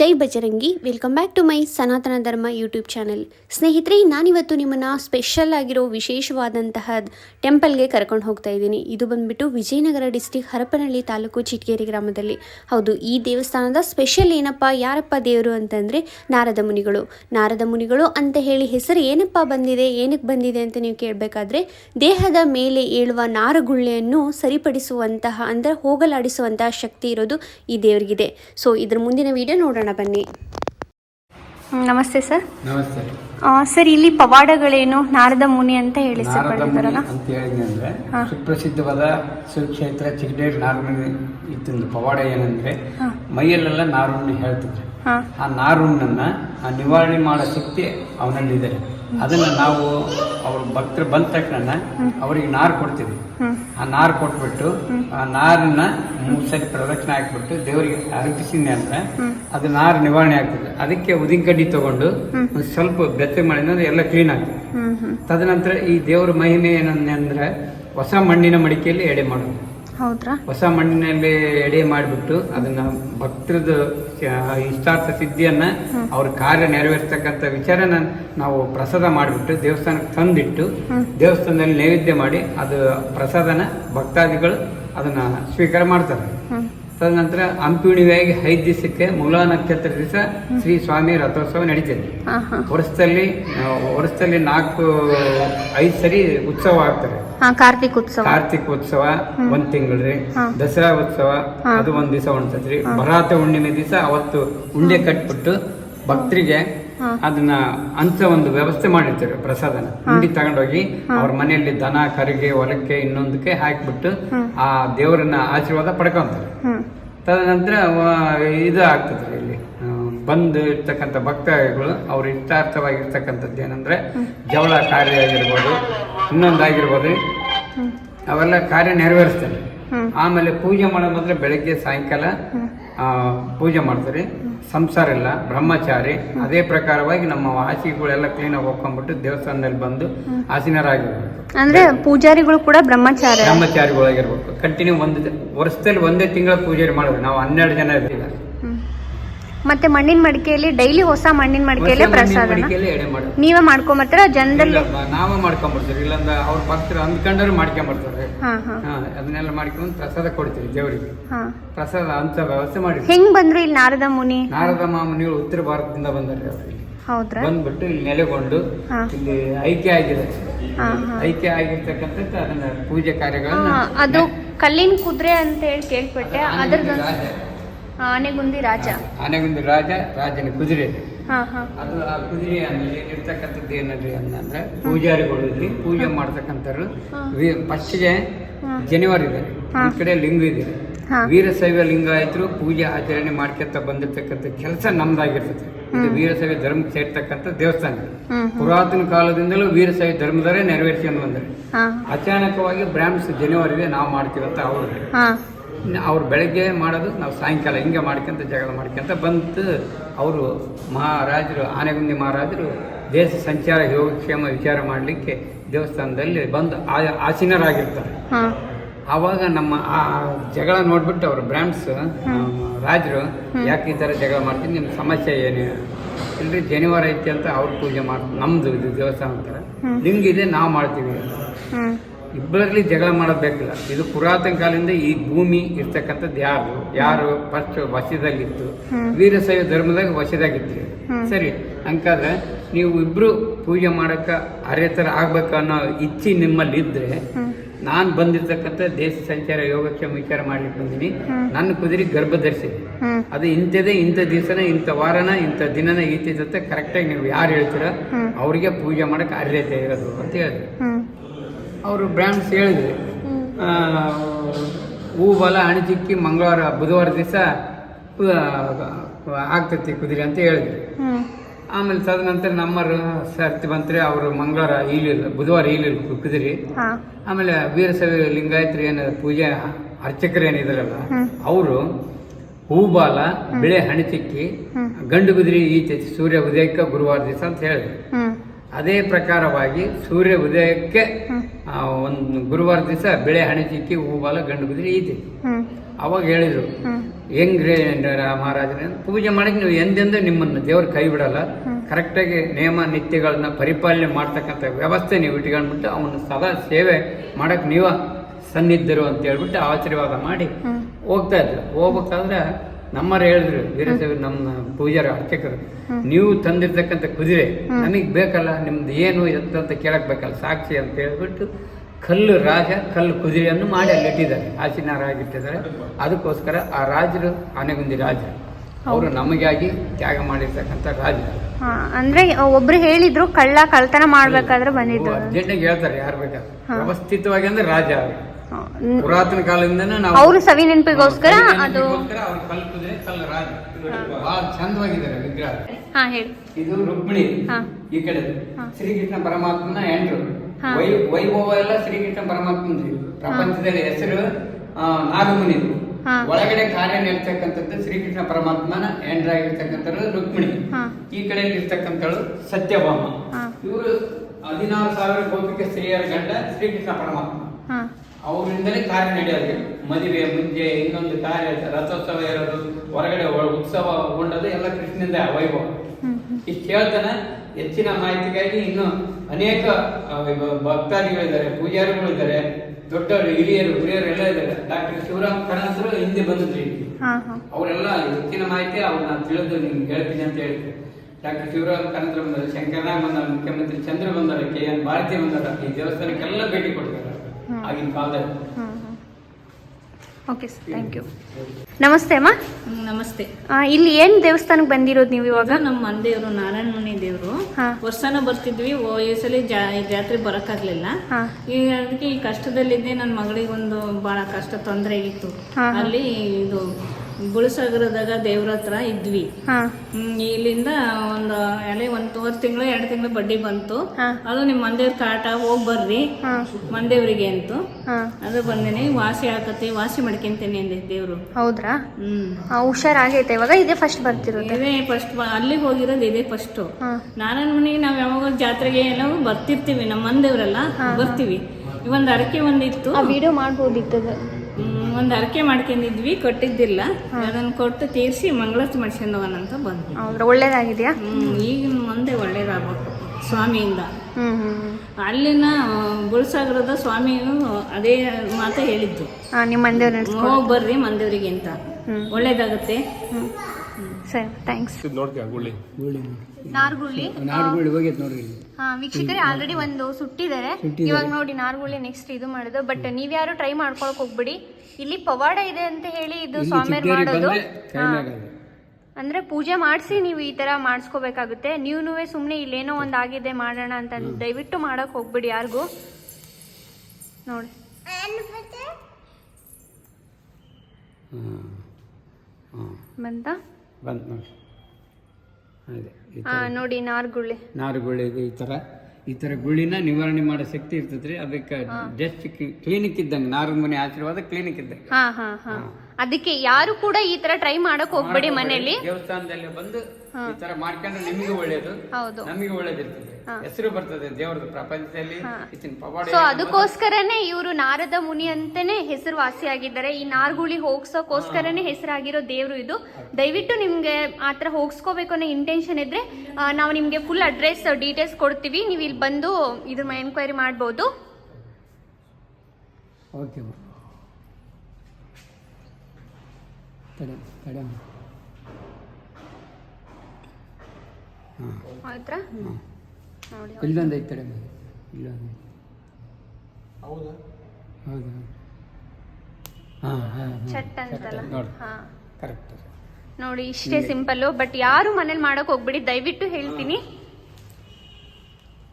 Jai Bajrangi. Welcome back to my Sanatana Dharma YouTube channel ಸ್ನೇಹಿತರೆ, ನಾನಿವತ್ತು ನಿಮ್ಮನ್ನು special ಆಗಿರೋ ವಿಶೇಷವಾದಂತಹ ಟೆಂಪಲ್ಗೆ ಕರ್ಕೊಂಡು ಹೋಗ್ತಾ ಇದ್ದೀನಿ. ಇದು ಬಂದ್ಬಿಟ್ಟು ವಿಜಯನಗರ ಡಿಸ್ಟಿಕ್ ಹರಪನಹಳ್ಳಿ ತಾಲೂಕು ಚಿಟ್ಕೇರಿ ಗ್ರಾಮದಲ್ಲಿ. ಹೌದು, ಈ ದೇವಸ್ಥಾನದ ಸ್ಪೆಷಲ್ ಏನಪ್ಪ, ಯಾರಪ್ಪ ದೇವರು ಅಂತಂದರೆ ನಾರದ ಮುನಿಗಳು. ನಾರದ ಮುನಿಗಳು ಅಂತ ಹೇಳಿ ಹೆಸರು ಏನಪ್ಪ ಬಂದಿದೆ, ಏನಕ್ಕೆ ಬಂದಿದೆ ಅಂತ ನೀವು ಕೇಳಬೇಕಾದ್ರೆ, ದೇಹದ ಮೇಲೆ ಏಳುವ ನಾರಗುಳ್ಳೆಯನ್ನು ಸರಿಪಡಿಸುವಂತಹ, ಅಂದರೆ ಹೋಗಲಾಡಿಸುವಂತಹ ಶಕ್ತಿ ಇರೋದು ಈ ದೇವರಿಗಿದೆ. ಸೊ ಇದ್ರ ಮುಂದಿನ ವಿಡಿಯೋ ನೋಡೋಣ. ಬನ್ನಿ. ನಮಸ್ತೆ ಸರ್. ನಮಸ್ತೆ. ಸರ್ ಇಲ್ಲಿ ಪವಾಡಗಳೇನು ನಾರದ ಮುನಿ ಅಂತ ಹೇಳಿ ಸರ್ ನಾರದ ಮುನಿ ಬಂದಿದ್ದಾರಲ್ಲ ಅಂತ ಹೇಳಿದ್ನಿ ಅಂದ್ರೆ ಹಾ. ಸುಪ್ರಸಿದ್ಧವಾದ ಸುಕ್ಷೇತ್ರ ಚಿಗಡೇರಿ ನಾರುಮಣಿ ಇತ್ತು ಪವಾಡ ಏನಂದ್ರೆ ಹಾ. ಮೈಯಲ್ಲೆಲ್ಲ ನಾರುಮಣಿ ಹೇಳ್ತಿದ್ರು. ಹಾಂ. ಆ ನಾರುಣ್ಣನ್ನ ಆ ನಿವಾರಣೆ ಮಾಡೋ ಶಕ್ತಿ ಅವನಲ್ಲಿದೆ. ಅದನ್ನ ನಾವು ಅವ್ರ ಭಕ್ತರು ಬಂದ ತಕ್ಷಣ ಅವ್ರಿಗೆ ನಾರು ಕೊಡ್ತೀವಿ. ಆ ನಾರು ಕೊಟ್ಬಿಟ್ಟು ಆ ನಾರನ್ನ ಮೂರು ಸರಿ ಪ್ರದಕ್ಷಿಣೆ ಹಾಕ್ಬಿಟ್ಟು ದೇವರಿಗೆ ಅರ್ಪಿಸಿದ್ನಿ ಅಂದ್ರೆ ಅದು ನಾರು ನಿವಾರಣೆ ಆಗ್ತದೆ. ಅದಕ್ಕೆ ಉದಿನ ಕಡ್ಡಿ ತಗೊಂಡು ಸ್ವಲ್ಪ ಬೆತ್ತೆ ಮಾಡಿದ್ರೆ ಎಲ್ಲ ಕ್ಲೀನ್ ಆಗ್ತದೆ. ತದನಂತರ ಈ ದೇವರ ಮಹಿಮೆ ಏನಂದ್ರೆ ಹೊಸ ಮಣ್ಣಿನ ಮಡಿಕೆಯಲ್ಲಿ ಎಡೆ ಮಾಡೋದು. ಹೌದ್ರಾ? ಹೊಸ ಮಣ್ಣಿನಲ್ಲಿ ಎಡೆ ಮಾಡಿಬಿಟ್ಟು ಅದನ್ನ ಭಕ್ತರದ ಇಷ್ಟಾರ್ಥ ಸಿದ್ಧಿಯನ್ನ ಅವ್ರ ಕಾರ್ಯ ನೆರವೇರ್ತಕ್ಕಂಥ ವಿಚಾರನ ನಾವು ಪ್ರಸಾದ ಮಾಡಿಬಿಟ್ಟು ದೇವಸ್ಥಾನಕ್ಕೆ ತಂದಿಟ್ಟು ದೇವಸ್ಥಾನದಲ್ಲಿ ನೈವೇದ್ಯ ಮಾಡಿ ಅದು ಪ್ರಸಾದನ ಭಕ್ತಾದಿಗಳು ಅದನ್ನ ಸ್ವೀಕಾರ ಮಾಡ್ತಾರೆ. ತದನಂತರ ಹಂಪಿಣಿವೆಯಾಗಿ ಐದು ದಿವಸಕ್ಕೆ ಮೂಲ ನಕ್ಷತ್ರ ದಿವಸ ಶ್ರೀ ಸ್ವಾಮಿ ರಥೋತ್ಸವ ನಡೀತದೆ. ವರ್ಷದಲ್ಲಿ ವರ್ಷದಲ್ಲಿ ನಾಲ್ಕು ಐದು ಸರಿ ಉತ್ಸವ ಆಗ್ತದೆ. ಕಾರ್ತಿಕ ಉತ್ಸವ. ಕಾರ್ತಿಕ ಉತ್ಸವ ಒಂದ್ ತಿಂಗಳ್ರಿ. ದಸರಾ ಉತ್ಸವ ಅದು ಒಂದ್ ದಿವಸ ಉಣ್ತದ್ರಿ ಭರಾತ ಹುಣ್ಣಿಮೆ ದಿವಸ ಅವತ್ತು ಉಂಡೆ ಕಟ್ಬಿಟ್ಟು ಭಕ್ತರಿಗೆ. ಅದನ್ನ ಅಂತ ಒಂದು ವ್ಯವಸ್ಥೆ ಮಾಡಿರ್ತಾರೆ ಪ್ರಸಾದನ. ಹುಂಡಿ ತಗೊಂಡೋಗಿ ಅವ್ರ ಮನೆಯಲ್ಲಿ ದನ ಕರಿಗೆ ಹೊಲಕ್ಕೆ ಇನ್ನೊಂದಕ್ಕೆ ಹಾಕಿಬಿಟ್ಟು ಆ ದೇವರನ್ನ ಆಶೀರ್ವಾದ ಪಡ್ಕೊಂತಾರೆ. ತದನಂತರ ಇದು ಆಗ್ತದೆ ಇಲ್ಲಿ. ಬಂದು ಇರ್ತಕ್ಕಂಥ ಭಕ್ತಗಳು ಅವ್ರ ಇಷ್ಟಾರ್ಥವಾಗಿರ್ತಕ್ಕಂಥದ್ದು ಏನಂದ್ರೆ ಜವಳ ಕಾರ್ಯ ಆಗಿರ್ಬೋದು ಇನ್ನೊಂದಾಗಿರ್ಬೋದು ಅವೆಲ್ಲ ಕಾರ್ಯ ನೆರವೇರಿಸ್ತಾರೆ. ಆಮೇಲೆ ಪೂಜೆ ಮಾಡೋ ಮೊದಲು ಬೆಳಗ್ಗೆ ಸಾಯಂಕಾಲ ಆ, ಪೂಜೆ ಮಾಡ್ತಾರೆ. ಸಂಸಾರ ಇಲ್ಲ ಬ್ರಹ್ಮಚಾರಿ. ಅದೇ ಪ್ರಕಾರವಾಗಿ ನಮ್ಮ ವಾಸಿಗಳೆಲ್ಲ ಕ್ಲೀನಾಗಿ ಹೋಗ್ಕೊಂಡ್ಬಿಟ್ಟು ದೇವಸ್ಥಾನದಲ್ಲಿ ಬಂದು ಆಸೀನರಾಗಿರ್ಬೇಕು. ಅಂದ್ರೆ ಪೂಜಾರಿಗಳು ಕೂಡ ಬ್ರಹ್ಮಚಾರಿ. ಬ್ರಹ್ಮಚಾರಿಗಳಾಗಿರ್ಬೇಕು. ಕಂಟಿನ್ಯೂ ಒಂದು ವರ್ಷದಲ್ಲಿ ಒಂದೇ ತಿಂಗಳ ಪೂಜೆ ಮಾಡೋದು. ನಾವು ಹನ್ನೆರಡು ಜನ ಇರ್ತೀವಿ. ಮತ್ತೆ ಮಣ್ಣಿನ ಮಡಿಕೆಯಲ್ಲಿ ಡೈಲಿ ಹೊಸ ಮಣ್ಣಿನ ಮಡಿಕೆಯಲ್ಲಿ ಪ್ರಸಾದ ನೀವೇ ಮಾಡ್ಕೊಂಬರ್ತೀರಾ? ಜನರಲ್ಲಿ ಇಲ್ಲ, ನಾವೇ ಮಾಡ್ಕೊಂಬರ್ತೀವಿ. ಇಲ್ಲಾಂದ್ರೆ ಅವ್ರ ಭಕ್ತರು ಅಂದ್ಕೊಂಡವ್ರು ಮಾಡ್ಕೊಂಬರ್ತಾರೆ. ಅದನ್ನೆಲ್ಲ ಮಾಡ್ಕೊಂಡು ಪ್ರಸಾದ ಕೊಡ್ತೀವಿ ದೇವರಿಗೆ. ಪ್ರಸಾದ ಅಂತ ವ್ಯವಸ್ಥೆ ಮಾಡಿ ಹೆಂಗ್ ಬಂದ್ರು ಇಲ್ಲಿ ನಾರದ ಮುನಿ? ನಾರದ ಮುನಿಗಳು ಉತ್ತರ ಭಾರತದಿಂದ ಬಂದಾರೆ ಹೌದ್ರಾ? ಬಂದ್ಬಿಟ್ಟು ಇಲ್ಲಿ ನೆಲೆಗೊಂಡು. ಇಲ್ಲಿ ಐಕ್ಯ ಆಗಿದೆ. ಐಕ್ಯ ಆಗಿರ್ತಕ್ಕಂಥದ್ದು ಅದನ್ನ ಪೂಜೆ ಕಾರ್ಯಗಳನ್ನ ಅದು ಕಲ್ಲಿನ ಕುದುರೆ ಅಂತ ಹೇಳಿ ಕೇಳ್ಪಟ್ಟೆ. ಅದ್ರದ್ದು ಆನೆಗುಂದಿ ರಾಜ. ಆನೆಗುಂದಿ ರಾಜ ರಾಜನ ಕುದುರೆ. ಅದು ಆ ಕುದುರೆ ಅಲ್ಲಿ ಇರ್ತಕ್ಕಂಥದ್ದು ಏನಂದ್ರೆ ಅಂದ್ರೆ ಪೂಜಾರಿಗಳು ಇಲ್ಲಿ ಪೂಜೆ ಮಾಡ್ತಕ್ಕಂಥವ್ರು. ಫಸ್ಟ್ಗೆ ಜನವರಿ ಇದೆ. ಈ ಕಡೆ ಲಿಂಗ ಇದೆ. ವೀರಶೈವ ಲಿಂಗ ಆಯ್ತು ಪೂಜೆ ಆಚರಣೆ ಮಾಡ್ಕೊಂತ ಬಂದಿರ್ತಕ್ಕಂಥ ಕೆಲಸ ನಮ್ದಾಗಿರ್ತದೆ. ಇದು ವೀರಶೈವ ಧರ್ಮಕ್ಕೆ ಸೇರ್ತಕ್ಕಂಥ ದೇವಸ್ಥಾನ. ಪುರಾತನ ಕಾಲದಿಂದಲೂ ವೀರಶೈವ ಧರ್ಮದವರೇ ನೆರವೇರಿಸಿಕೊಂಡು ಬಂದರೆ. ಅಚಾನಕವಾಗಿ ಬ್ರಾಹ್ಮಣ್ಸ್ ಜನವರಿಗೆ ನಾವು ಮಾಡ್ತೀವಂತ ಅವರು ಅವ್ರು ಬೆಳಗ್ಗೆ ಮಾಡೋದು ನಾವು ಸಾಯಂಕಾಲ ಹಿಂಗೆ ಮಾಡ್ಕೊಂತ ಜಗಳ ಮಾಡ್ಕೊಂತ ಬಂತು. ಅವರು ಮಹಾರಾಜರು ಆನೆಗುಂದಿ ಮಹಾರಾಜರು ದೇಶ ಸಂಚಾರ ಯೋಗಕ್ಷೇಮ ವಿಚಾರ ಮಾಡಲಿಕ್ಕೆ ದೇವಸ್ಥಾನದಲ್ಲಿ ಬಂದು ಆಸೀನರಾಗಿರ್ತಾರೆ. ಆವಾಗ ನಮ್ಮ ಆ ಜಗಳ ನೋಡ್ಬಿಟ್ಟು ಅವರು ಬ್ರಾಂಡ್ಸ್ ರಾಜರು ಯಾಕೆ ಈ ಥರ ಜಗಳ ಮಾಡ್ತೀನಿ ನಿಮ್ಮ ಸಮಸ್ಯೆ ಏನು? ಇಲ್ಲರಿ ಜನಿವಾರ ಐತಿ ಅಂತ ಅವ್ರು ಪೂಜೆ ಮಾಡ್ತಾರೆ ನಮ್ಮದು ಇದು ದೇವಸ್ಥಾನ ಅಂತಾರೆ ಇದೆ ನಾವು ಮಾಡ್ತೀವಿ. ಇಬ್ಬರಲ್ಲಿ ಜಗಳ ಮಾಡೋದು ಬೇಕಿಲ್ಲ. ಇದು ಪುರಾತನ ಕಾಲದಿಂದ ಈ ಭೂಮಿ ಇರ್ತಕ್ಕಂಥದ್ದು ಯಾರು? ಯಾರು ಫಸ್ಟ್ ವಶದಾಗಿತ್ತು ವೀರಶೈವ ಧರ್ಮದಾಗ ವಶದಾಗಿತ್ತು ಸರಿ ಹಂಗಾದ್ರೆ ನೀವು ಇಬ್ರು ಪೂಜೆ ಮಾಡಕ್ಕ ಅರೆತರ ಆಗ್ಬೇಕು ಅನ್ನೋ ಇಚ್ಛೆ ನಿಮ್ಮಲ್ಲಿ ಇದ್ರೆ ನಾನು ಬಂದಿರ್ತಕ್ಕಂಥ ದೇಶ ಸಂಚಾರ ಯೋಗಕ್ಷೇಮ ವಿಚಾರ ಮಾಡ್ಲಿಕ್ಕೆ ಬಂದೀನಿ. ನನ್ನ ಕುದುರೆ ಗರ್ಭ ಧರಿಸಿದೆ ಅದು ಇಂಥದೇ ಇಂಥ ದಿವಸನ ಇಂಥ ವಾರನ ಇಂಥ ದಿನನ ಈತಿದಂತ ಕರೆಕ್ಟಾಗಿ ನೀವು ಯಾರು ಹೇಳ್ತೀರ? ಅವ್ರಿಗೆ ಪೂಜೆ ಮಾಡಕ್ಕೆ ಅರ್ಹತೆ ಇರೋದು ಅಂತ ಹೇಳಿದ್ರು ಅವರು ಬ್ರ್ಯಾಂಡ್ಸ್ ಹೇಳಿದ್ರು. ಹೂ ಬಲ ಅಣಿಚಿಕ್ಕಿ ಮಂಗಳವಾರ ಬುಧವಾರ ದಿವಸ ಆಗ್ತೈತಿ ಕುದುರೆ ಅಂತ ಹೇಳಿದ್ರು. ಆಮೇಲೆ ತದನಂತರ ನಮ್ಮ ಸರ್ತಿ ಬಂತ್ರೆ ಅವರು ಮಂಗಳವಾರ ಈಲಿಲ್ಲ ಬುಧವಾರ ಈಲಿಲ್ಲ ಕುದುರೆ. ಆಮೇಲೆ ವೀರಸವಿ ಲಿಂಗಾಯತ್ರಿ ಏನ ಪೂಜೆ ಅರ್ಚಕರು ಏನಿದಾರಲ್ಲ ಅವರು ಹೂಬಾಲ ಬಿಳೆ ಹಣಿಚಿಕ್ಕಿ ಗಂಡು ಕುದುರೆ ಈಚೆ ಸೂರ್ಯ ಉದಯಕ್ಕೆ ಗುರುವಾರ ದಿವಸ ಅಂತ ಹೇಳಿದ್ರು. ಅದೇ ಪ್ರಕಾರವಾಗಿ ಸೂರ್ಯ ಉದಯಕ್ಕೆ ಒಂದು ಗುರುವಾರ ದಿವಸ ಬೆಳೆ ಹಣಚಿಕ್ಕಿ ಹೂಬಾಲ ಗಂಡು ಬಿದ್ರೆ ಇದೆ ಅವಾಗ ಹೇಳಿದ್ರು ಹೆಂಗ್ರೆ ಮಹಾರಾಜರ? ಪೂಜೆ ಮಾಡಕ್ಕೆ ನೀವು ಎಂದೆಂದು ನಿಮ್ಮನ್ನು ದೇವರು ಕೈ ಬಿಡಲ್ಲ. ಕರೆಕ್ಟಾಗಿ ನಿಯಮ ನಿತ್ಯಗಳನ್ನ ಪರಿಪಾಲನೆ ಮಾಡ್ತಕ್ಕಂಥ ವ್ಯವಸ್ಥೆ ನೀವು ಇಟ್ಕೊಂಡ್ಬಿಟ್ಟು ಅವನು ಸದಾ ಸೇವೆ ಮಾಡಕ್ಕೆ ನೀವ ಸನ್ನಿಧರು ಅಂತ ಹೇಳ್ಬಿಟ್ಟು ಆಶೀರ್ವಾದ ಮಾಡಿ ಹೋಗ್ತಾ ಇದ್ರು. ಹೋಗ್ಬೇಕಾದ್ರೆ ನಮ್ಮರು ಹೇಳಿದ್ರು ವೀರಸೇವರು ನಮ್ಮ ಪೂಜಾರ ಅರ್ಚಕರು ನೀವು ತಂದಿರ್ತಕ್ಕಂಥ ಕುದುರೆ ನಮಗೆ ಬೇಕಲ್ಲ ನಿಮ್ದು ಏನು ಎತ್ತ ಅಂತ ಕೇಳಕ್ ಬೇಕಲ್ಲ ಸಾಕ್ಷಿ ಅಂತ ಹೇಳ್ಬಿಟ್ಟು ಕಲ್ಲು ರಾಜ ಕಲ್ಲು ಕುದುರೆಯನ್ನು ಮಾಡಿ ಅಲ್ಲಿ ಇಟ್ಟಿದ್ದಾರೆ ಆಶೀನಾರಾಗಿಟ್ಟಿದ್ದಾರೆ ಅದಕ್ಕೋಸ್ಕರ ಆ ರಾಜರು ಆನೆಗುಂದಿ ರಾಜ ಅವರು ನಮಗಾಗಿ ತ್ಯಾಗ ಮಾಡಿರ್ತಕ್ಕಂಥ ರಾಜ ಅಂದ್ರೆ ಒಬ್ರು ಹೇಳಿದ್ರು ಕಳ್ಳ ಕಳ್ತನ ಮಾಡ್ಬೇಕಾದ್ರೆ ಬಂದಿದ್ದು. ಅರ್ಜೆಂಟಾಗಿ ಹೇಳ್ತಾರೆ ಯಾರು ಬೇಕಾದ್ರೆ. ವ್ಯವಸ್ಥಿತವಾಗಿ ಅಂದ್ರೆ ರಾಜ ಅವರು. ಪುರಾತನ ಕಾಲದಿಂದನೂ ನಾವು ಅವರು ಸವಿ ನೆನಪಿಗೋಸ್ಕರ ಅದು ರಾಜ ಬಹಳ ಚಂದವಾಗಿದ್ದಾರೆ ವಿಗ್ರಹ. ಹಾ ಹೇಳಿ. ಇದು ರುಕ್ಮಿಣಿ. ಈ ಕಡೆ ಶ್ರೀಕೃಷ್ಣ ಪರಮಾತ್ಮನ ಎಂಟ್ರು. ವೈ ವೈಭವ ಎಲ್ಲ ಶ್ರೀಕೃಷ್ಣ ಪರಮಾತ್ಮ ಪ್ರಪಂಚದಲ್ಲಿ ಹೆಸರು ನಾಗಮುನಿ. ಒಳಗಡೆ ಕಾರ್ಯ ನಿರ್ತಕ್ಕಂಥದ್ದು ಶ್ರೀಕೃಷ್ಣ ಪರಮಾತ್ಮನ ಎಂಡ್ರಾಗಿರ್ತಕ್ಕಂಥವ್ರು ರುಕ್ಮಿಣಿ. ಈ ಕಡೆ ಇರ್ತಕ್ಕಂಥಳು ಸತ್ಯಭಾಮ ಇವರು ಹದಿನಾರು ಸಾವಿರ ಗೋಪಿಕೆ ಸ್ತ್ರೀಯರ ಗಂಡ ಶ್ರೀಕೃಷ್ಣ ಪರಮಾತ್ಮ. ಅವರಿಂದಲೇ ಕಾರ್ಯ ನಡೆಯೋದು ಮದುವೆ ಮುಂಜೆ ಇನ್ನೊಂದು ಕಾರ್ಯ ರಥೋತ್ಸವ ಇರೋದು ಹೊರಗಡೆ ಉತ್ಸವ ಉಂಡದು ಎಲ್ಲ ಕೃಷ್ಣನಿಂದ ವೈಭವ. ಇಷ್ಟು ಹೇಳ್ತಾನೆ ಹೆಚ್ಚಿನ ಮಾಹಿತಿಗಾಗಿ ಇನ್ನು ಅನೇಕ ಭಕ್ತಾದಿಗಳು ಇದ್ದಾರೆ ಪೂಜಾರಿಗಳು ಇದ್ದಾರೆ ದೊಡ್ಡವರು ಹಿರಿಯರು ಹಿರಿಯರು ಎಲ್ಲ ಇದ್ದಾರೆ. ಡಾಕ್ಟರ್ ಶಿವರಾಮ್ ಕಣಸರು ಹಿಂದೆ ಬಂದಿದ್ರು ಇಲ್ಲಿ. ಅವರೆಲ್ಲ ಹೆಚ್ಚಿನ ಮಾಹಿತಿ ಅವ್ರನ್ನ ತಿಳಿದು ನಿಮ್ಗೆ ಹೇಳ್ತೀನಿ ಅಂತ ಹೇಳಿದ್ರು ಡಾಕ್ಟರ್ ಶಿವರಾಮ್ ಕಣಸರು ಬಂದರು ಶಂಕರನಾಗ್ ಬಂದ ಮುಖ್ಯಮಂತ್ರಿ ಚಂದ್ರ ಬಂದಾರ ಕೆ ಎನ್ ಭಾರತಿ ಬಂದಾರ ಈ ದೇವಸ್ಥಾನಕ್ಕೆಲ್ಲ ಭೇಟಿ ಕೊಟ್ಟಿದ್ದಾರೆ. ಆಗಿನ ಕಾಲದಲ್ಲಿ ಓಕೆ ಸರ್ ಥ್ಯಾಂಕ್ ಯು ನಮಸ್ತೆ ಅಮ್ಮ. ನಮಸ್ತೆ. ಆ, ಇಲ್ಲಿ ಏನ್ ದೇವಸ್ಥಾನಕ್ಕೆ ಬಂದಿರೋದು ನೀವು ಇವಾಗ? ನಮ್ಮ ಮಂದೇವ್ರು ನಾರಾಯಣಮಣಿ ದೇವ್ರು. ಹಾ. ವರ್ಷನ ಬರ್ತಿದ್ವಿ ಓ ಈ ಸಲ ಜಾ ಈ ಜಾತ್ರೆ ಬರಕ್ಕಾಗ್ಲಿಲ್ಲ. ಹಾ. ಈಗ ಅದಕ್ಕೆ ಈ ಕಷ್ಟದಲ್ಲಿದ್ದೆ ನನ್ನ ಮಗಳಿಗೊಂದು ಬಹಳ ಕಷ್ಟ ತೊಂದರೆ ಇತ್ತು. ಹಾ, ಹಾ. ಅಲ್ಲಿ ಇದು ಗುಳಸಾಗರದಾಗ ದೇವ್ರ ಹತ್ರ ಇದ್ವಿ. ಹ್ಮ್, ಇಲ್ಲಿಂದ ಒಂದು ಅಲ್ಲೇ ಒಂದೂವರೆ ತಿಂಗಳು ಎರಡು ತಿಂಗಳು ಬಡ್ಡಿ ಬಂತು. ಅದು ನಿಮ್ಮ ಮಂದೇವ್ರ ಕಾಟ ಹೋಗ್ ಬರ್ರಿ. ಮಂದೇವ್ರಿಗೆ ಅಂತು. ಅದು ಬಂದೇನೆ ವಾಸಿ ಹಾಕತ್ತೆ ವಾಸಿ ಮಾಡ್ಕೊಂತೇನೆ ಅಂದೆ ದೇವ್ರು. ಹೌದ್ರಾ? ಹ್ಮ್. ಆ, ಹುಷಾರಾಗೈತೆ ಇವಾಗ ಇದೇ ಫಸ್ಟ್ ಬರ್ತಿರೋದು. ಇದೇ ಫಸ್ಟ್ ಅಲ್ಲಿಗೆ ಹೋಗಿರೋದು ಇದೇ ಫಸ್ಟ್ ಹಾ. ನಾರಾಯಣ ಮನೆಗೆ ನಾವು ಯಾವಾಗ ಜಾತ್ರೆಗೆ ಎಲ್ಲ ಬರ್ತಿರ್ತೀವಿ ನಮ್ಮ ಮಂದೇವ್ರೆಲ್ಲ ಬರ್ತೀವಿ. ಒಂದ್ ಅರಕೆ ಒಂದಿತ್ತು ಆ ವಿಡಿಯೋ ಮಾಡ್ಬೋದಿತ್ತು ಒಂದು ಹರಕೆ ಮಾಡ್ಕೊಂಡಿದ್ವಿ ಕೊಟ್ಟಿದ್ದಿಲ್ಲ. ಅದನ್ನ ಕೊಟ್ಟು ತೀರಿಸಿ ಮಂಗಳಾರತಿ ಮಾಡ್ಸ್ಕೊಂಡು ಹೋಗೋಣ ಅಂತ ಬಂದ್ವಿ. ಹೌದ್ರಾ? ಒಳ್ಳೇದಾಗಿದೆಯಾ? ಹ್ಮ್, ಈಗಿನ ಮುಂದೆ ಒಳ್ಳೇದಾಗಬೇಕು ಸ್ವಾಮಿಯಿಂದ. ಹ್ಮ್ ಹ್ಮ್ ಹ್ಮ್. ಅಲ್ಲಿನ ಗುಳಸಾಗರದ ಸ್ವಾಮಿಯು ಅದೇ ಮಾತು ಹೇಳಿದ್ದು. ನಿಮ್ಮ ಮಂದೇವ್ರು ನಡೆಸ್ಕೊ ಹೋಗಿ ಬರ್ರಿ ಮಂದೇವ್ರಿಗೆ ಅಂತ. ಹ್ಮ್. ಒಳ್ಳೇದಾಗುತ್ತೆ. ಸರಿ ಥ್ಯಾಂಕ್ಸ್ ನೋಡ್ತೀಯ ಗುಳ್ಳಿ. ನಾರ್ಗುಳ್ಳಿ. ನಾರ್ಗುಳ್ಳಿ ಹೋಗೈತೆ ನೋಡ್ರಿ ಇಲ್ಲಿ. ಹಾ ವೀಕ್ಷಕರೇ ಆಲ್ರೆಡಿ ಒಂದು ಸುಟ್ಟಿದ್ದಾರೆ ಇವಾಗ ನೋಡಿ ನಾರ್ಗುಳ್ಳಿ ನೆಕ್ಸ್ಟ್ ಇದು ಮಾಡೋದು. ಬಟ್ ನೀವ್ಯಾರು ಟ್ರೈ ಮಾಡ್ಕೊಳಕ್ ಹೋಗ್ಬಿಡಿ. ಇಲ್ಲಿ ಪವಾಡ ಇದೆ ಅಂತ ಹೇಳಿ ಇದು ಸ್ವಾಮಿಯರ್ ಮಾಡೋದು. ಅಂದ್ರೆ ಪೂಜೆ ಮಾಡಿಸಿ ನೀವು ಈ ತರ ಮಾಡಿಸ್ಕೋಬೇಕಾಗುತ್ತೆ. ನೀವು ಸುಮ್ಮನೆ ಇಲ್ಲೇನೋ ಒಂದು ಆಗಿದೆ ಮಾಡೋಣ ಅಂತ ದಯವಿಟ್ಟು ಮಾಡಕ್ ಹೋಗ್ಬಿಡಿ ಯಾರಿಗೂ. ನೋಡಿ. ಬಂತ? ಬಂತು ನೋಡಿ. ನೋಡಿ ನಾರುಗುಳಿ ಈ ಥರ. ಈ ಥರ ಗುಳಿನ ನಿವಾರಣೆ ಮಾಡೋ ಶಕ್ತಿ ಇರ್ತೈತ್ರಿ. ಅದಕ್ಕೆ ಜಸ್ಟ್ ಕ್ಲಿನಿಕ್ ಇದ್ದಂಗೆ ನಾರದ ಮನೆ ಆಶೀರ್ವಾದ ಕ್ಲಿನಿಕ್ ಇದ್ದಂಗೆ. ಹಾ ಹಾ ಹಾ. ಅದಕ್ಕೆ ಯಾರು ಕೂಡ ಈ ತರ ಟ್ರೈ ಮಾಡಕ್ ಹೋಗ್ಬೇಡಿ ಮನೇಲಿ ದೇವಸ್ಥಾನದಲ್ಲಿ ಬಂದು ಈ ತರ ಮಾಡ್ಕೊಂಡು ನಿಮಗೆ ಒಳ್ಳೇದು. ಹೌದು. ನಮಗೆ ಒಳ್ಳೇದಿರ್ತದೆ. ಹೆಸರು ಬರ್ತದೆ ದೇವರದ ಪ್ರಪಂಚದಲ್ಲಿ ಸೊ ಅದಕ್ಕೋಸ್ಕರನೇ ಇವರು ನಾರದ ಮುನಿ ಅಂತಾನೆ ಹೆಸರು ವಾಸಿಯಾಗಿದ್ದಾರೆ ಈ ನಾರ್ಗುಳಿ ಹೋಗ್ಸೋಕೋಸ್ಕರನೇ ಹೆಸರಾಗಿರೋ ದೇವರು ಇದು. ದಯವಿಟ್ಟು ನಿಮ್ಗೆ ಆತರ ಹೋಗ್ಸ್ಕೋಬೇಕು ಅನ್ನೋ ಇಂಟೆನ್ಷನ್ ಇದ್ರೆ ನಾವು ನಿಮ್ಗೆ ಫುಲ್ ಅಡ್ರೆಸ್ ಡೀಟೇಲ್ಸ್ ಕೊಡ್ತೀವಿ. ನೀವು ಇಲ್ಲಿ ಬಂದು ಇದ್ರ ಎನ್ಕ್ವೈರಿ ಮಾಡ್ಬೋದು. ಓಕೆ ತಡೆ ತಡೆ ಅಮ್ಮ. ನೋಡಿ. ಇಲ್ಲೊಂದು ಐತೆ ತಡೆ ಇಲ್ಲೊಂದು. ಹೌದಾ? ಹೌದು. ಹಾಂ ಹಾಂ ಚಟ್ ಅಂತಲ್ಲ? ನೋಡಿ. ಹಾ. ಕರೆಕ್ಟ್ ನೋಡಿ ಇಷ್ಟೇ ಸಿಂಪಲ್ಲು ಬಟ್ ಯಾರು ಮನೇಲಿ ಮಾಡಕ್ ಹೋಗ್ಬಿಡಿ ದಯವಿಟ್ಟು ಹೇಳ್ತೀನಿ.